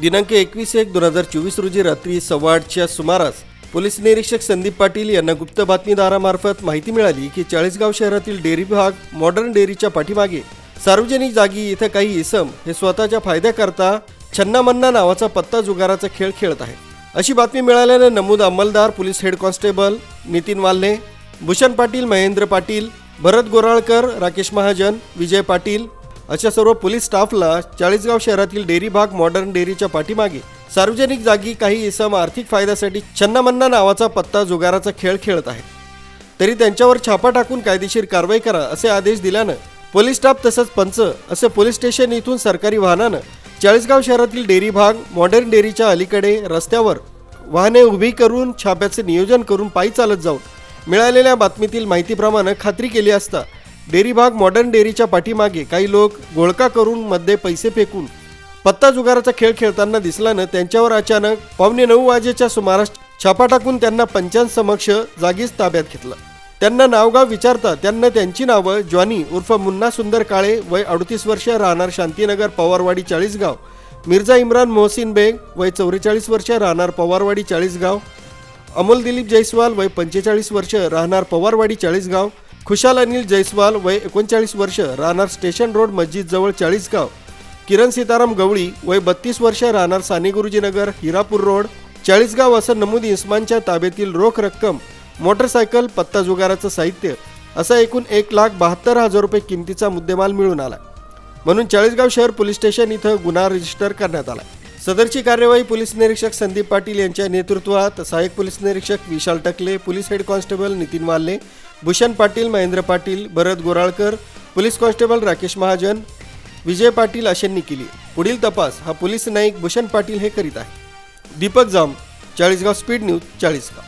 दिनांक एकवीस एक दोन हजार चोवीस रोजी रात्री सव्वा आठच्या सुमारास पोलीस निरीक्षक संदीप पाटील यांना गुप्त बातमीदारामार्फत माहिती मिळाली की चाळीसगाव शहरातील डेअरी विभाग मॉडर्न डेअरीच्या पाठीमागे सार्वजनिक जागी इथं काही इसम हे स्वतःच्या फायद्याकरता छन्नामन्ना नावाचा पत्ता जुगाराचा खेळ खेळत आहे अशी बातमी मिळाल्यानं नमूद अंमलदार police head constable Nitin Walhe Bhushan Patil Mahendra Patil Bharat Goralkar Rakesh Mahajan Vijay Patil अशा सर्व पोलीस स्टाफला चाळीसगाव शहरातील डेअरी भाग मॉडर्न डेअरीच्या पाठीमागे सार्वजनिक जागी काही इसम आर्थिक फायद्यासाठी छन्नामन्ना नावाचा पत्ता जुगाराचा खेळ खेळत आहे. तरी त्यांच्यावर छापा टाकून कायदेशीर कारवाई करा असे आदेश दिल्यानं पोलीस स्टाफ तसंच पंच असे पोलीस स्टेशन इथून सरकारी वाहनानं चाळीसगाव शहरातील डेअरी भाग मॉडर्न डेअरीच्या अलीकडे रस्त्यावर वाहने उभी करून छाप्याचे नियोजन करून पायी चालत जाऊन मिळालेल्या बातमीतील माहितीप्रमाणे खात्री केली असता डेअरी भाग मॉडर्न डेअरीच्या पाठीमागे काही लोक गोळका करून मध्ये पैसे फेकून पत्ता जुगाराचा खेळ खेळताना दिसल्यानं त्यांच्यावर अचानक पावणे नऊ वाजेच्या सुमारास छापा टाकून त्यांना पंचांसमक्ष जागीच ताब्यात घेतलं. त्यांना नावगाव विचारता त्यांना त्यांची नावं जॉनी उर्फ मुन्ना सुंदर काळे वय अडतीस वर्ष राहणार शांतीनगर पवारवाडी चाळीसगाव. मिर्झा इम्रान मोहसिन बेग वय चौवेचाळीस वर्ष राहणार पवारवाडी चाळीसगाव. अमोल दिलीप जयस्वाल वय पंचेचाळीस वर्ष राहणार पवारवाडी चाळीसगाव. खुशाल अनिल जयस्वाल वय एकोणचाळीस वर्ष राहणार स्टेशन रोड मस्जिद जवळ चाळीसगाव. किरण सीताराम गवळी वय बत्तीस वर्ष राहणार साने गुरुजीनगर हिरापूर रोड चाळीसगाव असं नमूद इस्मानच्या ताब्यातील रोख रक्कम मोटरसायकल पत्ता जुगाराचं साहित्य असा एकूण एक लाख बहात्तर हजार रुपये किमतीचा मुद्देमाल मिळून आला म्हणून चाळीसगाव शहर पोलीस स्टेशन इथं गुन्हा रजिस्टर करण्यात आला सदरची कार्यवाही पोलीस निरीक्षक संदीप पाटील यांच्या नेतृत्वात सहाय्यक पोलीस निरीक्षक Vishal Takle police head constable Nitin Walle Bhushan Patil Mahendra Patil Bharat Goralkar police constable Rakesh Mahajan Vijay Patil अशांनी केली. पुढील तपास हा पोलीस नाईक भूषण पाटील हे करीत आहे दीपक जाम चाळीसगाव स्पीड न्यूज चाळीसगाव.